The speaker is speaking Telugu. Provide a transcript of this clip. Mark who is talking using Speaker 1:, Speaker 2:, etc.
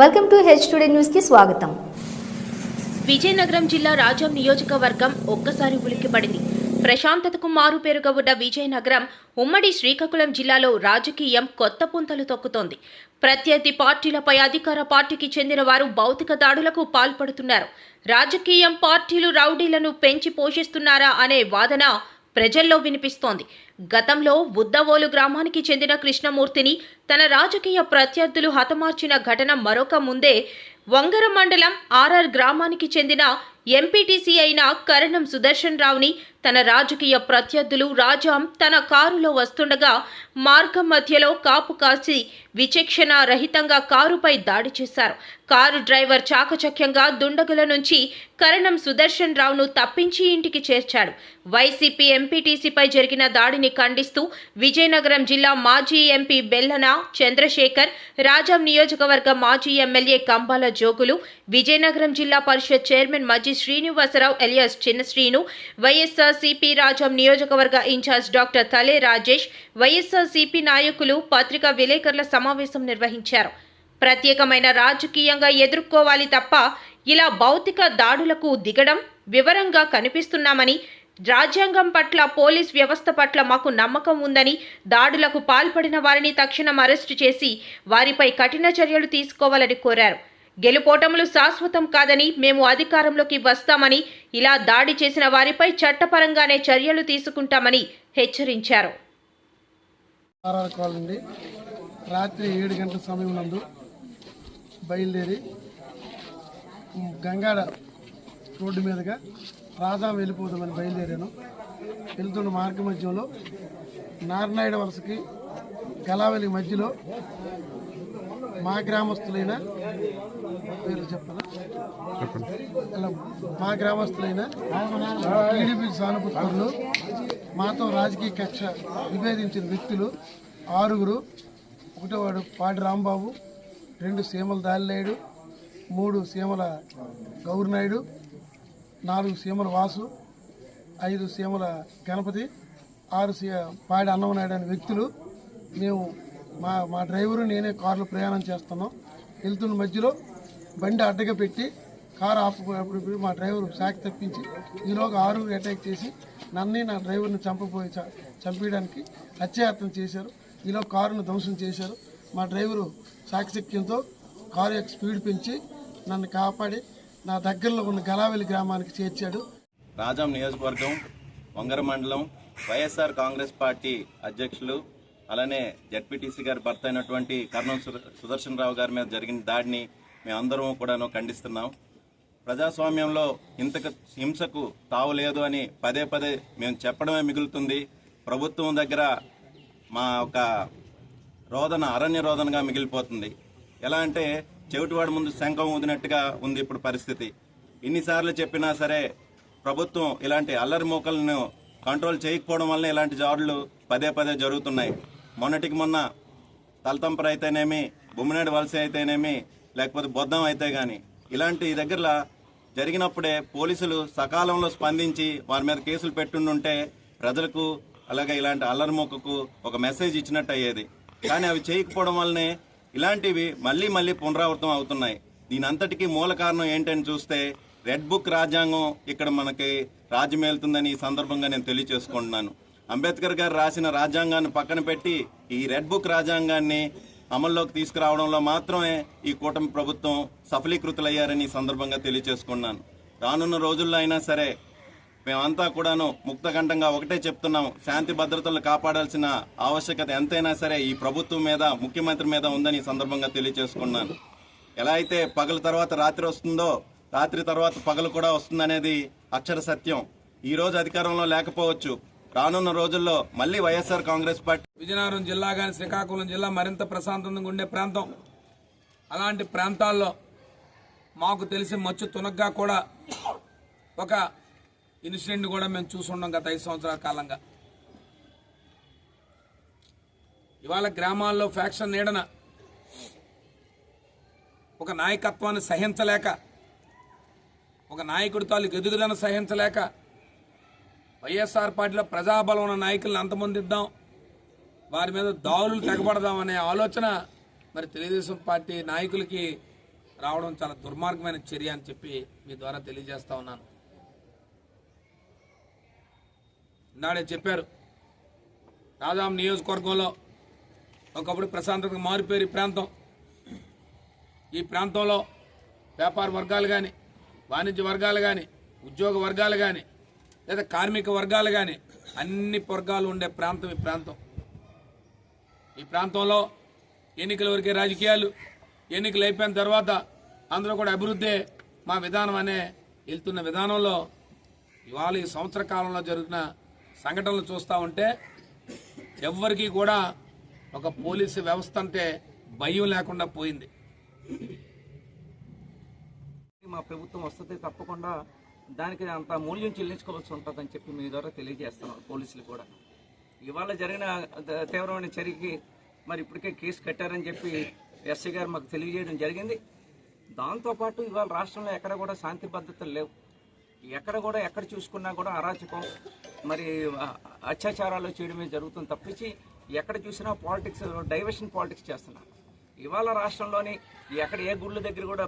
Speaker 1: వెల్కమ్ టు హెచ్ టుడే న్యూస్కి స్వాగతం.
Speaker 2: విజయనగరం జిల్లా రాజం నియోజకవర్గం ఒక్కసారి ఉలిక్కిపడింది. ప్రశాంతతకు మారుపేరుగా ఉన్న విజయనగరం ఉమ్మడి శ్రీకాకుళం జిల్లాలో రాజకీయం కొత్త పుంతలు తొక్కుతోంది. ప్రత్యర్థి పార్టీలపై అధికార పార్టీకి చెందిన వారు భౌతిక దాడులకు పాల్పడుతున్నారు. రాజకీయం పార్టీలు రౌడీలను పెంచి పోషిస్తున్నారా అనే వాదన ప్రజల్లో వినిపిస్తోంది. గతంలో బుద్దవోలు గ్రామానికి చెందిన కృష్ణమూర్తిని తన రాజకీయ ప్రత్యర్థులు హతమార్చిన ఘటన మరొక ముందే వంగర మండలం ఆర్ఆర్ గ్రామానికి చెందిన ఎంపీటీసీ అయిన కరణం సుదర్శన్ రావుని తన రాజకీయ ప్రత్యర్థులు రాజాం తన కారులో వస్తుండగా మార్గం మధ్యలో కాపు కాసి విచక్షణ రహితంగా కారుపై దాడి చేశారు. కారు డ్రైవర్ చాకచక్యంగా దుండగుల నుంచి కరణం సుదర్శన్ రావును తప్పించి ఇంటికి చేర్చాడు. వైసీపీ ఎంపీటీసీపై జరిగిన దాడిని ఖండిస్తూ విజయనగరం జిల్లా మాజీ ఎంపీ బెల్లన చంద్రశేఖర్ రాజాం నియోజకవర్గ మాజీ MLA Kambala Jogulu Vizianagaram Zilla Parishad chairman Majji Srinivasarao alias Chinnasrinu YSR CP Rajam నియోజకవర్గ ఇన్ఛార్జ్ డాక్టర్ తలే రాజేష్ వైఎస్ఆర్ సిపి నాయకులు పత్రికా విలేకరుల సమావేశం నిర్వహించారు. ప్రత్యేకమైన రాజకీయంగా ఎదుర్కోవాలి తప్ప ఇలా భౌతిక దాడులకు దిగడం వివరంగా కనిపిస్తున్నామని రాజ్యాంగం పట్ల పోలీస్ వ్యవస్థ పట్ల మాకు నమ్మకం ఉందని దాడులకు పాల్పడిన వారిని తక్షణం అరెస్టు చేసి వారిపై కఠిన చర్యలు తీసుకోవాలని కోరారు. గెలుపోటములు శాశ్వతం కాదని మేము అధికారంలోకి వస్తామని ఇలా దాడి చేసిన వారిపై చట్టపరంగానే చర్యలు తీసుకుంటామని హెచ్చరించారు.
Speaker 3: రాత్రి ఏడు గంటల సమయం నందు బయలుదేరి గంగాడ రోడ్డు మీదుగా రాజా వెళ్ళిపోదామని బయలుదేరాను. వెళ్తున్న మార్గ మధ్యంలో నారాయణ వలసకి గలావెలి మధ్యలో మా గ్రామస్తులైన పేరు చెప్పనా? మా గ్రామస్తులైన టీడీపీ సానుభూతులు మాతో రాజకీయ కక్ష విభేదించిన వ్యక్తులు ఆరుగురు ఒకటో వాడు పాడి రాంబాబు రెండు సీమల దాలినాయుడు మూడు సీమల గౌరినాయుడు నాలుగు సీమల వాసు ఐదు సీమల గణపతి ఆరు సీ పాడి అన్నమనాయుడు అనే వ్యక్తులు. మేము మా మా డ్రైవరు నేనే కారులో ప్రయాణం చేస్తున్నాం. వెళ్తున్న మధ్యలో బండి అడ్డగా పెట్టి కారు ఆపుకునేప్పుడు మా డ్రైవర్ శాఖ తప్పించి ఈలోగా ఆరు అటాక్ చేసి నన్ను నా డ్రైవర్ని చంపబోయి చ- చంపేయడానికి హత్యాయత్నం చేశారు. ఈలో కారును ధ్వంసం చేశారు. మా డ్రైవరు సాక్షిక్యంతో కారు యొక్క స్పీడ్ పెంచి నన్ను కాపాడి నా దగ్గరలో ఉన్న గలావెల్లి గ్రామానికి చేర్చాడు.
Speaker 4: రాజాం నియోజకవర్గం వంగర మండలం వైఎస్ఆర్ కాంగ్రెస్ పార్టీ అధ్యక్షులు అలానే జడ్పీటీసీ గారి భర్త అయినటువంటి కర్నూలు సుదర్శన్ రావు గారి మీద జరిగిన దాడిని మేమందరం కూడాను ఖండిస్తున్నాం. ప్రజాస్వామ్యంలో ఇంతకు హింసకు తావు లేదు అని పదే పదే మేము చెప్పడమే మిగులుతుంది. ప్రభుత్వం దగ్గర మా ఒక రోదన అరణ్య రోదనగా మిగిలిపోతుంది. ఎలా అంటే చెవిటివాడి ముందు శంఖం ఊదినట్టుగా ఉంది ఇప్పుడు పరిస్థితి. ఇన్నిసార్లు చెప్పినా సరే ప్రభుత్వం ఇలాంటి అల్లరి మూకలను కంట్రోల్ చేయకపోవడం వల్ల ఇలాంటి జాడులు పదే పదే జరుగుతున్నాయి. మొన్నటికి మొన్న తలతంపర అయితేనేమి బొమ్మినాడు వలస అయితేనేమి లేకపోతే బొద్దం అయితే కానీ ఇలాంటి దగ్గర జరిగినప్పుడే పోలీసులు సకాలంలో స్పందించి వారి మీద కేసులు పెట్టుండుంటే ప్రజలకు అలాగే ఇలాంటి అల్లరి మొక్కకు ఒక మెసేజ్ ఇచ్చినట్టు అయ్యేది. కానీ అవి చేయకపోవడం వల్లనే ఇలాంటివి మళ్ళీ మళ్ళీ పునరావృతం అవుతున్నాయి. దీని అంతటికీ మూల కారణం ఏంటని చూస్తే రెడ్ బుక్ రాజ్యాంగం ఇక్కడ మనకి రాజ్యమేలుతుందని ఈ సందర్భంగా నేను తెలియచేసుకుంటున్నాను. అంబేద్కర్ గారు రాసిన రాజ్యాంగాన్ని పక్కన పెట్టి ఈ రెడ్ బుక్ రాజ్యాంగాన్ని అమల్లోకి తీసుకురావడంలో మాత్రమే ఈ కూటమి ప్రభుత్వం సఫలీకృతులయ్యారని ఈ సందర్భంగా తెలియచేసుకున్నాను. రానున్న రోజుల్లో అయినా సరే మేమంతా కూడాను ముక్తకంఠంగా ఒకటే చెప్తున్నాము. శాంతి భద్రతలు కాపాడాల్సిన ఆవశ్యకత ఎంతైనా సరే ఈ ప్రభుత్వం మీద ముఖ్యమంత్రి మీద ఉందని సందర్భంగా తెలియచేసుకున్నాను ఎలా అయితే పగల తర్వాత రాత్రి వస్తుందో రాత్రి తర్వాత పగలు కూడా వస్తుందనేది అక్షర సత్యం. ఈ రోజు అధికారంలో లేకపోవచ్చు. రానున్న రోజుల్లో మళ్ళీ వైఎస్ఆర్ కాంగ్రెస్ పార్టీ
Speaker 5: విజయనగరం జిల్లా కానీ శ్రీకాకుళం జిల్లా మరింత ప్రశాంతంగా ఉండే ప్రాంతం. అలాంటి ప్రాంతాల్లో మాకు తెలిసి మచ్చు తునగ్గా కూడా ఒక ఇన్సిడెంట్ కూడా మేము చూసుండం గత ఐదు సంవత్సరాల కాలంగా. ఇవాళ గ్రామాల్లో ఫ్యాక్షన్ నీడన ఒక నాయకత్వాన్ని సహించలేక ఒక నాయకుడి తాలూకు ఎదుగుదలను సహించలేక వైఎస్ఆర్ పార్టీలో ప్రజాబలం ఉన్న నాయకులను అంతమందిద్దాం వారి మీద దావులు తెగబడదాం అనే ఆలోచన మరి తెలుగుదేశం పార్టీ నాయకులకి రావడం చాలా దుర్మార్గమైన చర్య అని చెప్పి మీ ద్వారా తెలియజేస్తా ఉన్నాను. నాడే చెప్పారు. రాజాం నియోజకవర్గంలో ఒకప్పుడు ప్రశాంతతకు మారిపోయారు ఈ ప్రాంతం. ఈ ప్రాంతంలో వ్యాపార వర్గాలు కానీ వాణిజ్య వర్గాలు కానీ ఉద్యోగ వర్గాలు కానీ లేదా కార్మిక వర్గాలు కానీ అన్ని వర్గాలు ఉండే ప్రాంతం ఈ ప్రాంతం. ఈ ప్రాంతంలో ఎన్నికల వరకే రాజకీయాలు ఎన్నికలు అయిపోయిన తర్వాత అందరూ కూడా అభివృద్ధి మా విధానం అనే వెళ్తున్న విధానంలో ఇవాళ ఈ సంవత్సర కాలంలో జరుగుతున్న సంఘటనలు చూస్తూ ఉంటే ఎవ్వరికీ కూడా ఒక పోలీసు వ్యవస్థ అంటే భయం లేకుండా పోయింది.
Speaker 6: మా ప్రభుత్వం వస్తుంది తప్పకుండా దానికి అంత మూల్యం చెల్లించుకోవాల్సి ఉంటుందని చెప్పి మీ ద్వారా తెలియజేస్తున్నాం పోలీసులు కూడా. ఇవాళ జరిగిన తీవ్రమైన చర్యకి మరి ఇప్పటికే కేసు కట్టారని చెప్పి ఎస్ఐ గారు మాకు తెలియజేయడం జరిగింది. దాంతోపాటు ఇవాళ రాష్ట్రంలో ఎక్కడ కూడా శాంతి భద్రతలు లేవు. ఎక్కడ కూడా ఎక్కడ చూసుకున్నా కూడా అరాచకం. మరి అత్యాచారాలు చేయడమే జరుగుతుంది తప్పించి ఎక్కడ చూసినా పాలిటిక్స్ డైవర్షన్ పాలిటిక్స్ చేస్తున్నారు. ఇవాళ రాష్ట్రంలోని ఎక్కడ ఏ గుళ్ళ దగ్గర కూడా